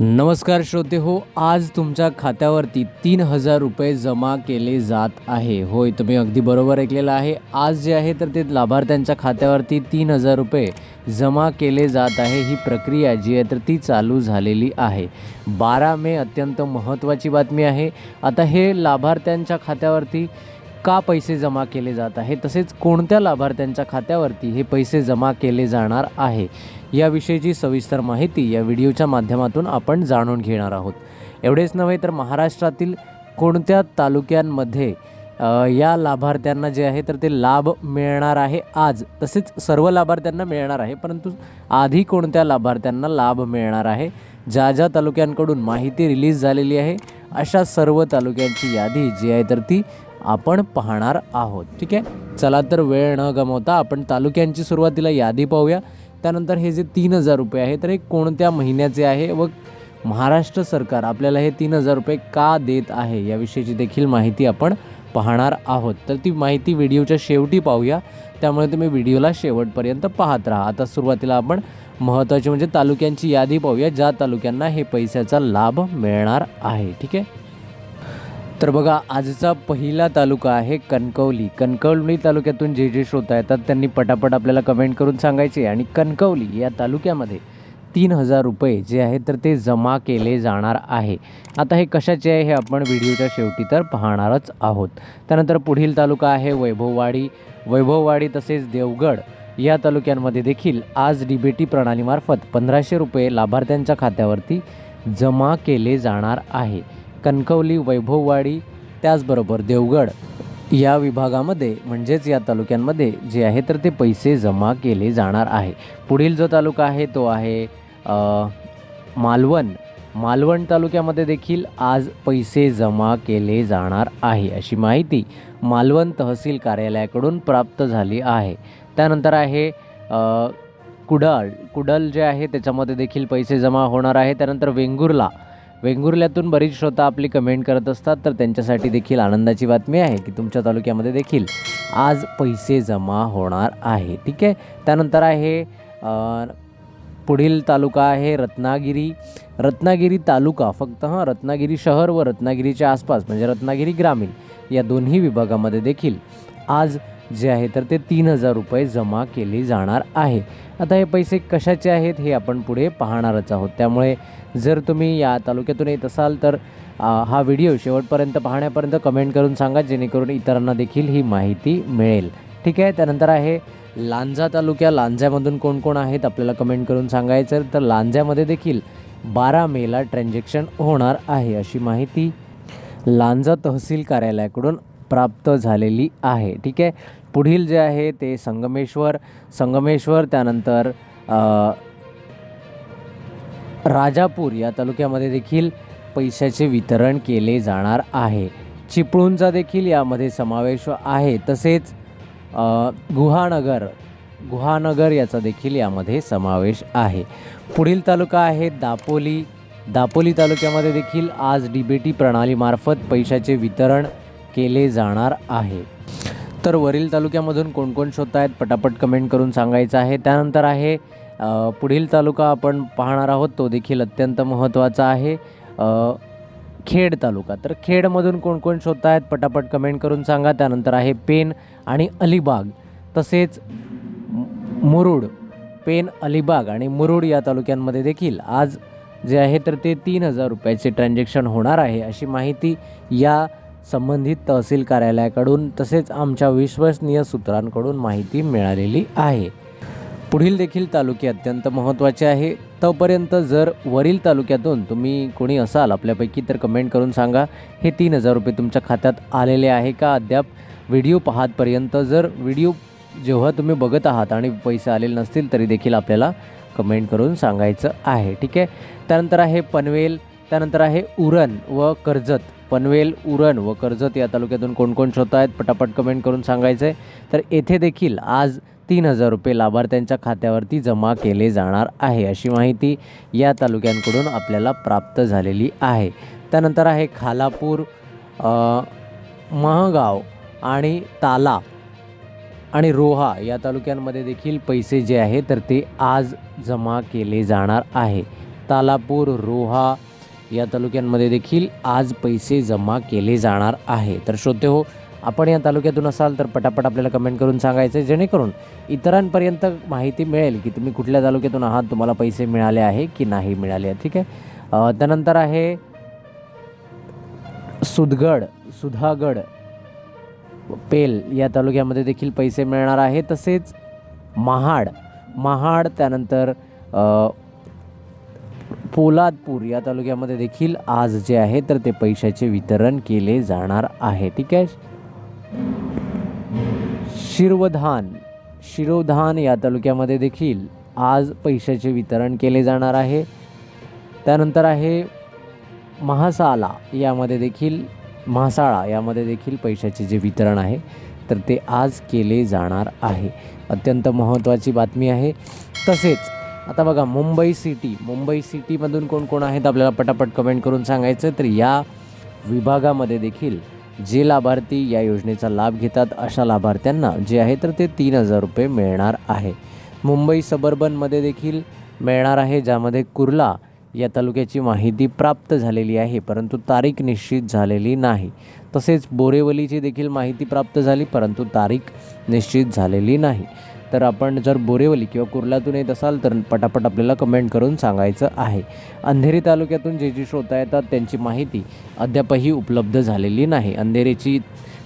नमस्कार श्रोते हो आज तुमच्या खात्यावरती तीन हजार रुपये जमा केले जात आहे. होय तुम्ही अगदी बरोबर ऐकलेलं आहे. आज जे आहे तर ते लाभार्थ्यांच्या खात्यावरती तीन हजार रुपये जमा केले जात आहे. ही प्रक्रिया जी आहे तर ती चालू झालेली आहे. बारा मे अत्यंत महत्त्वाची बातमी आहे. आता हे लाभार्थ्यांच्या खात्यावरती का पैसे जमा केले जात आहे? तसेच कोणत्या लाभार्थ्यांच्या खात्यावरती हे पैसे जमा केले जाणार आहे? याविषयीची सविस्तर माहिती या व्हिडिओच्या माध्यमातून आपण जाणून घेणार आहोत. एवढेच नव्हे तर महाराष्ट्रातील कोणत्या तालुक्यांमध्ये या लाभार्थ्यांना जे आहे तर ते लाभ मिळणार आहे आज? तसेच सर्व लाभार्थ्यांना मिळणार आहे परंतु आधी कोणत्या लाभार्थ्यांना लाभ मिळणार आहे? ज्या ज्या तालुक्यांकडून माहिती रिलीज झालेली आहे अशा सर्व तालुक्यांची यादी जी आहे तर ती आपण पाहणार आहोत. ठीक आहे? चला तर वेळ न गमवता आपण तालुक्यांची सुरुवातीला यादी पाहूया. त्यानंतर हे जे तीन हजार रुपये आहे तर हे कोणत्या महिन्याचे आहे व महाराष्ट्र सरकार आपल्याला हे तीन हजार रुपये का देत आहे याविषयीची देखील माहिती आपण पाहणार आहोत. तर ती माहिती व्हिडिओच्या शेवटी पाहूया. त्यामुळे तुम्ही व्हिडिओला शेवटपर्यंत पाहत राहा. आता सुरुवातीला आपण महत्त्वाची म्हणजे तालुक्यांची यादी पाहूया. ज्या तालुक्यांना हे पैशाचा लाभ मिळणार आहे ठीक आहे? तर बघा आजचा पहिला तालुका आहे कणकवली. कणकवली तालुक्यातून जे जे श्रोता येतात त्यांनी पटापट आपल्याला कमेंट करून सांगायचे आणि कणकवली या तालुक्यामध्ये तीन हजार रुपये जे आहे तर ते जमा केले जाणार आहे. आता हे कशाचे आहे हे आपण व्हिडिओच्या शेवटी तर पाहणारच आहोत. त्यानंतर पुढील तालुका आहे वैभववाडी. वैभववाडी तसेच देवगड. या तालुक्यांमध्ये देखील आज डी बी टी प्रणालीमार्फत पंधराशे रुपये लाभार्थ्यांच्या खात्यावरती जमा केले जाणार आहे. कणकवली वैभववाडी त्याचबरोबर देवगड या विभागामध्ये म्हणजेच या तालुक्यांमध्ये जे आहे तर ते पैसे जमा केले जाणार आहे. पुढील जो तालुका आहे तो आहे मालवण. मालवण तालुक्यामध्ये देखील आज पैसे जमा केले जाणार आहे अशी माहिती मालवण तहसील कार्यालयाकडून प्राप्त झाली आहे. त्यानंतर आहे अ, कुडाळ जे आहे त्याच्यामध्ये देखील पैसे जमा होणार आहे. त्यानंतर वेंगुर्ला. वेंगुर्ल्यातून बरीच श्रोता आपली कमेंट करत असतात तर त्यांच्यासाठी देखील आनंदाची बातमी आहे की तुमच्या तालुक्यामध्ये देखील आज पैसे जमा होणार आहे. ठीक आहे? त्यानंतर आहे पुढील तालुका आहे रत्नागिरी. रत्नागिरी तालुका फक्त हां रत्नागिरी शहर व रत्नागिरीच्या आसपास म्हणजे रत्नागिरी ग्रामीण या दोन्ही विभागामध्ये देखील आज जे आहे तर ते तीन हजार रुपये जमा केले जाणार आहे. आता हे पैसे कशाचे आहेत हे आपण पुढे पाहणारच आहोत. त्यामुळे जर तुम्ही या तालुक्यातून येत असाल तर हा व्हिडिओ शेवटपर्यंत पाहण्यापर्यंत कमेंट करून सांगा जेणेकरून इतरांना देखील ही माहिती मिळेल. ठीक आहे त्यानंतर आहे लांजा तालुक्या लांज्यामधून कोण कोण आहेत आपल्याला कमेंट करून सांगायचं तर लांज्यामध्ये देखील बारा मेला ट्रान्झॅक्शन होणार आहे अशी माहिती लांजा तहसील कार्यालयाकडून प्राप्त झालेली आहे. ठीक आहे? पुढील जे आहे ते संगमेश्वर. संगमेश्वर त्यानंतर राजापूर या तालुक्यामध्ये देखील पैशाचे वितरण केले जाणार आहे. चिपळूणचा देखील यामध्ये समावेश आहे. तसेच गुहानगर गुहानगर याचा देखील यामध्ये समावेश आहे. पुढील तालुका आहे दापोली. दापोली तालुक्यामध्ये देखील आज डी बी टी प्रणालीमार्फत पैशाचे वितरण केले जाणार आहे. तर वरील तालुक्यामधून कोणकोण शोधत आहेत पटापट कमेंट करून सांगायचं आहे. त्यानंतर आहे पुढील तालुका आपण पाहणार आहोत तो देखील अत्यंत महत्त्वाचा आहे. खेड तालुका. तर खेडमधून कोण कोण शोधत आहेत पटापट कमेंट करून सांगा. त्यानंतर आहे पेन आणि अलिबाग. तसेच मुरुड पेन अलिबाग आणि मुरुड या तालुक्यांमध्ये देखील आज जे आहे तर ते तीन हजार रुपयाचे ट्रान्झॅक्शन होणार आहे अशी माहिती या संबंधित तहसील कार्यालयाकडून तसेच आमच्या विश्वसनीय सूत्रांकडून माहिती मिळालेली आहे. पुढील देखील तालुके अत्यंत महत्त्वाचे आहे. आत्तापर्यंत जर वरील तालुक्यातून तुम्ही कोणी असाल आपल्यापैकी तर कमेंट करून सांगा. हे तीन हजार रुपये तुमच्या खात्यात आलेले आहे का? अद्याप व्हिडिओ पाहतपर्यंत जर व्हिडिओ जेव्हा तुम्ही बघत आहात आणि पैसे आलेले नसतील तरी देखील आपल्याला कमेंट करून सांगायचं आहे. ठीक आहे? त्यानंतर आहे पनवेल त्यानंतर आहे उरण व कर्जत. पनवेल उरण व कर्जत या तालुक्यातून कोणकोण कोण शोधत आहेत? पटापट कमेंट करून सांगायचं आहे तर येथे देखील आज तीन हजार रुपये लाभार्थ्यांच्या खात्यावरती जमा केले जाणार आहे अशी माहिती या तालुक्यांकडून आपल्याला प्राप्त झालेली आहे. त्यानंतर आहे खालापूर महगाव आणि ताला आणि रोहा या तालुक्यांमध्ये देखील पैसे जे आहे तर ते आज जमा केले जाणार आहे. तालापूर रोहा या तालुक्यांमध्ये देखील आज पैसे जमा केले जाणार आहे. तर श्रोते हो आपण या तालुक्यातून असाल तर पटापट आपल्याला कमेंट करून सांगायचं जेणेकरून इतरांपर्यंत माहिती मिळेल की तुम्ही कुठल्या तालुक्यातून आहात तुम्हाला पैसे मिळाले आहे की नाही मिळाले आहे ठीक आहे? त्यानंतर आहे सुदगड सुधागड पेल या तालुक्यामध्ये देखील पैसे मिळणार आहे. तसेच महाड महाड त्यानंतर पोलादपूर या तालुक्यामध्ये देखील आज जे आहे तर ते पैशाचे वितरण केले जाणार आहे. ठीक आहे? शिरवधान शिरोधान या तालुक्यामध्ये देखील आज पैशाचे वितरण केले जाणार आहे. त्यानंतर आहे महासाला यामध्ये देखील म्हासाळा यामध्ये देखील पैशाचे जे वितरण आहे तर ते आज केले जाणार आहे. अत्यंत महत्त्वाची बातमी आहे. तसेच आता बघा मुंबई सिटी मुंबई सिटीमधून कोण कोण आहेत आपल्याला पटापट कमेंट करून सांगायचं तर या विभागामध्ये देखील जे लाभार्थी या योजनेचा लाभ घेतात अशा लाभार्थ्यांना जे आहे तर ते तीन हजार रुपये मिळणार आहे. मुंबई सबर्बनमध्ये देखील मिळणार आहे ज्यामध्ये कुर्ला या तालुक्याची माहिती प्राप्त झालेली आहे परंतु तारीख निश्चित झालेली नाही. तसेच बोरेवलीची देखील माहिती प्राप्त झाली परंतु तारीख निश्चित झालेली नाही. तर आपण जर बोरेवली किंवा कुर्ल्यातून येत असाल तर पटापट आपल्याला कमेंट करून सांगायचं आहे. अंधेरी तालुक्यातून जे जे श्रोता येतात त्यांची माहिती अद्यापही उपलब्ध झालेली नाही. अंधेरीची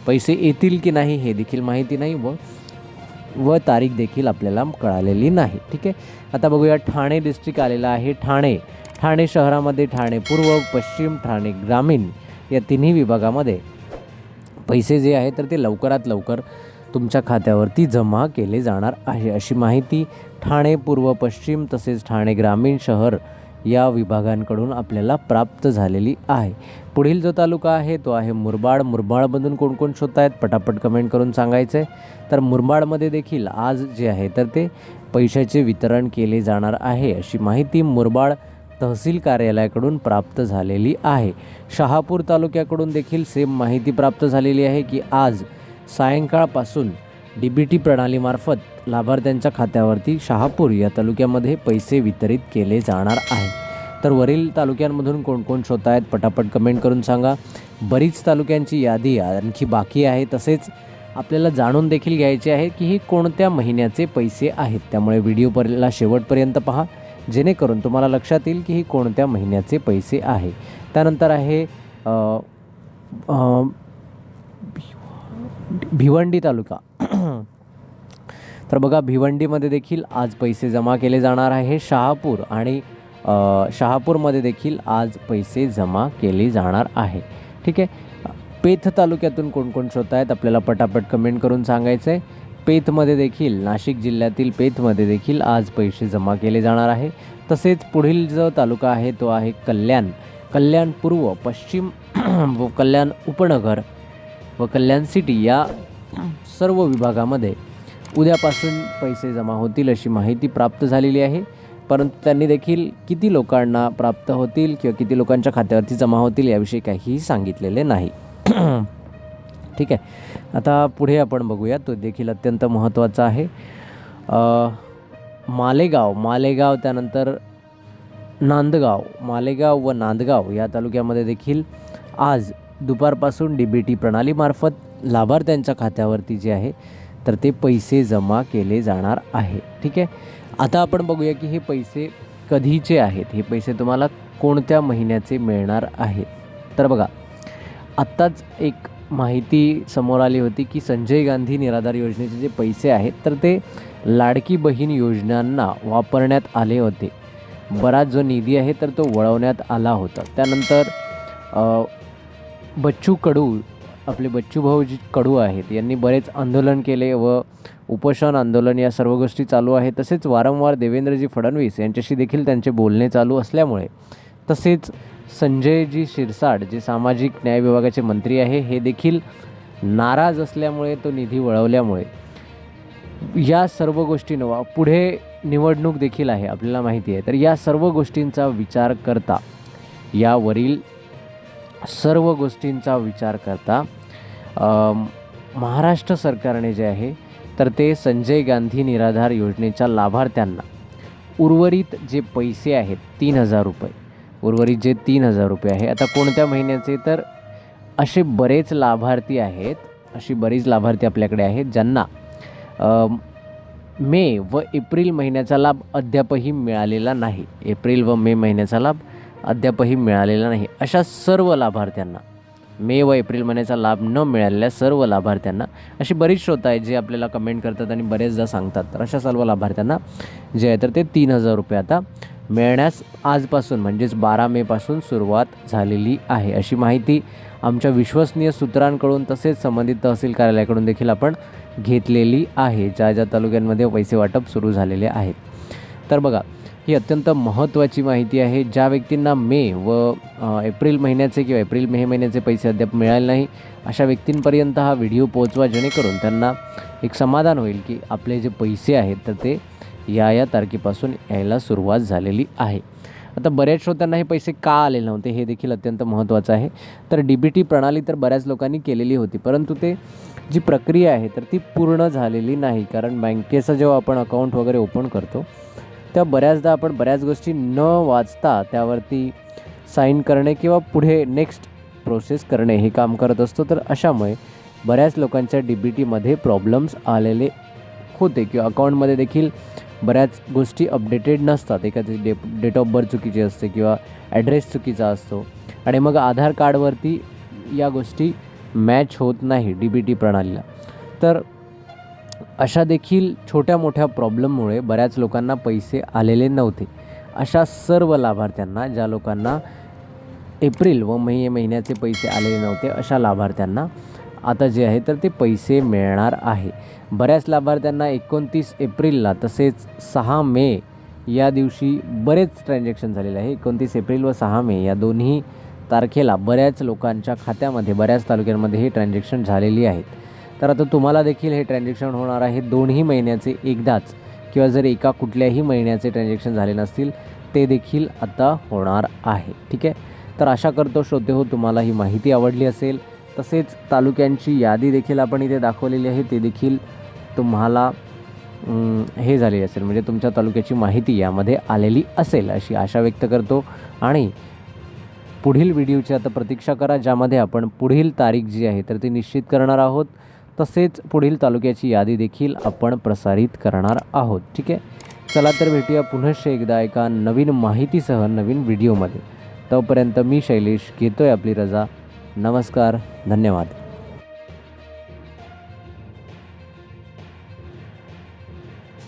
पैसे येतील की नाही हे देखील माहिती नाही व व तारीख देखील आपल्याला कळालेली नाही. ठीक आहे? आता बघूया ठाणे डिस्ट्रिक्ट आलेला आहे. ठाणे ठाणे शहरामध्ये ठाणे पूर्व पश्चिम ठाणे ग्रामीण या तिन्ही विभागामध्ये पैसे जे आहे तर ते लवकरात लवकर तुमच्या खात्यावरती जमा केले जाणार आहे. अशी माहिती ठाणे पूर्व पश्चिम तसेच ठाणे ग्रामीण शहर या विभागांकडून आपल्याला प्राप्त झालेली आहे. पुढील जो तालुका आहे तो आहे मुरबाड. मुरबाडमधून कोण कोण शोधत आहेत पटापट कमेंट करून सांगायचं. आहे तर मुरबाडमध्ये देखील आज जे आहे तर ते पैशाचे वितरण केले जाणार आहे. अशी माहिती मुरबाड तहसील कार्यालयाकडून प्राप्त झालेली आहे. शहापूर तालुक्याकडून देखील सेम माहिती प्राप्त झालेली आहे की आज सायंकाळपासून डी बी टी प्रणालीमार्फत लाभार्थ्यांच्या खात्यावरती शहापूर या तालुक्यामध्ये पैसे वितरित केले जाणार आहे. तर वरील तालुक्यांमधून कोण कोण आहेत पटापट कमेंट करून सांगा. बरीच तालुक्यांची यादी आणखी बाकी आहे. तसेच आपल्याला जाणून देखील घ्यायचे आहे की हे कोणत्या महिन्याचे पैसे आहेत. त्यामुळे व्हिडिओपर्यंत शेवटपर्यंत पहा. जेणेकरून तुम्हाला लक्षात येईल की हे कोणत्या महिन्याचे पैसे आहे. त्यानंतर आहे भिवंडी तालुका. तर बघा भिवंडीमध्ये देखील आज पैसे जमा केले जाणार आहे. शहापूर आणि शहापूरमध्ये देखील आज पैसे जमा केले जाणार आहे. ठीक आहे? पेथ तालुक्यातून कोणकोण कोण आहेत आपल्याला पटापट कमेंट करून सांगायचं आहे पेथमध्ये देखील नाशिक जिल्ह्यातील पेथमध्ये देखील आज पैसे जमा केले जाणार आहे. तसेच पुढील जो तालुका आहे तो आहे कल्याण. कल्याण पूर्व पश्चिम कल्याण उपनगर. व कल्याण सिटी या सर्व विभागामध्ये उद्यापासून पैसे जमा होतील अशी माहिती प्राप्त झालेली आहे. परंतु त्यांनी देखील किती लोकांना प्राप्त होतील किंवा किती लोकांच्या खात्यावरती जमा होतील याविषयी काहीही सांगितलेले नाही. ठीक आहे. आता पुढे आपण बघूया. तो देखील अत्यंत महत्त्वाचा आहे. मालेगाव मालेगाव त्यानंतर नांदगाव मालेगाव व नांदगाव या तालुक्यामध्ये देखील आज दुपारपासून डी बी टी प्रणालीमार्फत लाभार्थ्यांच्या खात्यावरती जे आहे तर ते पैसे जमा केले जाणार आहे. ठीक आहे? आता आपण बघूया की हे पैसे कधीचे आहेत? हे पैसे तुम्हाला कोणत्या महिन्याचे मिळणार आहेत? तर बघा आत्ताच एक माहिती समोर आली होती की संजय गांधी निराधार योजनेचे जे पैसे आहेत तर ते लाडकी बहीण योजनांना वापरण्यात आले होते. बराच जो निधी आहे तर तो वळवण्यात आला होता. त्यानंतर बच्चू कडू आपले बच्चू भाऊजी कडू आहेत. यांनी बरेच आंदोलन केले व उपोषण आंदोलन या सर्व गोष्टी चालू आहेत. तसेच वारंवार देवेंद्रजी फडणवीस यांच्याशी देखील त्यांचे बोलणे चालू असल्यामुळे तसेच संजयजी शिरसाट जे सामाजिक न्याय विभागाचे मंत्री आहे हे देखील नाराज असल्यामुळे तो निधी वळवल्यामुळे या सर्व गोष्टींना पुढे निवडणूक देखील आहे आपल्याला माहिती आहे. तर या सर्व गोष्टींचा विचार करता यावरील सर्व गोष्टींचा विचार करता महाराष्ट्र सरकारने जे आहे तर ते संजय गांधी निराधार योजनेच्या लाभार्थ्यांना उर्वरित जे पैसे आहेत तीन हजार रुपये उर्वरित जे तीन हजार रुपये आहे आता कोणत्या महिन्याचे? तर असे बरेच लाभार्थी आहेत अशी बरीच लाभार्थी आपल्याकडे आहेत ज्यांना मे व एप्रिल महिन्याचा लाभ अद्यापही मिळालेला नाही. एप्रिल व मे महिन्याचा लाभ अद्यापही मिळालेला नाही. अशा सर्व लाभार्थ्यांना मे व एप्रिल महिन्याचा लाभ न मिळालेल्या सर्व लाभार्थ्यांना अशी बरीच श्रोता आहेत जे आपल्याला कमेंट करतात आणि बरेचदा सांगतात. तर अशा सर्व लाभार्थ्यांना जे आहे तर ते तीन हजार रुपये आता मिळण्यास आजपासून म्हणजेच बारा मेपासून सुरुवात झालेली आहे. अशी माहिती आमच्या विश्वसनीय सूत्रांकडून तसेच संबंधित तहसील कार्यालयाकडून देखील आपण घेतलेली आहे ज्या ज्या तालुक्यांमध्ये पैसे वाटप सुरू झालेले आहेत. तर बघा ही अत्यंत महत्त्वाची माहिती आहे. ज्या व्यक्तींना मे व एप्रिल महिन्याचे किंवा एप्रिल मे महिन्याचे पैसे अद्याप मिळाले नाही अशा व्यक्तींपर्यंत हा व्हिडिओ पोहोचवा जेणेकरून त्यांना एक समाधान होईल की आपले जे पैसे आहेत तर ते या या तारखेपासून यायला सुरुवात झालेली आहे. आता बऱ्याच श्रोत्यांना हे पैसे का आले नव्हते हे देखील अत्यंत महत्त्वाचं आहे. तर डी बी टी प्रणाली तर बऱ्याच लोकांनी केलेली होती परंतु ते जी प्रक्रिया आहे तर ती पूर्ण झालेली नाही कारण बँकेचं जेव्हा आपण अकाउंट वगैरे ओपन करतो त्या बऱ्याचदा आपण बऱ्याच गोष्टी न वाचता त्यावरती साईन करणे किंवा पुढे नेक्स्ट प्रोसेस करणे हे काम करत असतो. तर अशामुळे बऱ्याच लोकांच्या डी बी टीमध्ये प्रॉब्लेम्स आलेले होते किंवा अकाउंटमध्ये देखील बऱ्याच गोष्टी अपडेटेड नसतात. एखादी डे डेट ऑफ बर्थ चुकीची असते किंवा ॲड्रेस चुकीचा असतो. आणि मग आधार कार्डवरती या गोष्टी मॅच होत नाही डी बी टी प्रणालीला. तर अशा देखील छोट्या मोठ्या प्रॉब्लेममुळे बऱ्याच लोकांना पैसे आलेले नव्हते. अशा सर्व लाभार्थ्यांना ज्या लोकांना एप्रिल व मे महिन्याचे पैसे आलेले नव्हते अशा लाभार्थ्यांना आता जे आहे तर ते पैसे मिळणार आहे. बऱ्याच लाभार्थ्यांना एकोणतीस एप्रिलला तसेच सहा मे या दिवशी बरेच ट्रान्झॅक्शन झालेले आहे. एकोणतीस एप्रिल व सहा मे या दोन्ही तारखेला बऱ्याच लोकांच्या खात्यामध्ये बऱ्याच तालुक्यांमध्ये हे ट्रान्झॅक्शन झालेली आहेत. तर आता तुम्हाला देखील हे ट्रान्झॅक्शन होणार आहे दोन्ही महिन्याचे एकदाच. किंवा जर एका कुठल्याही महिन्याचे ट्रान्झॅक्शन झाले नसतील ते देखील आता होणार आहे. ठीक आहे? तर आशा करतो श्रोते हो तुम्हाला ही माहिती आवडली असेल. तसेच तालुक्यांची यादी देखील आपण इथे दाखवलेली आहे. ते देखील तुम्हाला हे झालेली असेल. म्हणजे तुमच्या तालुक्याची माहिती यामध्ये आलेली असेल अशी आशा व्यक्त करतो. आणि पुढील व्हिडिओची आता प्रतीक्षा करा ज्यामध्ये आपण पुढील तारीख जी आहे तर ती निश्चित करणार आहोत. तसेच पुढील तालुक्याची यादी देखील आपण प्रसारित करणार आहोत. ठीक आहे? चला तर भेटूया पुनश्च एकदा एका नवीन माहितीसह नवीन व्हिडिओमध्ये. तोपर्यंत मी शैलेश घेतोय आपली रजा. नमस्कार. धन्यवाद.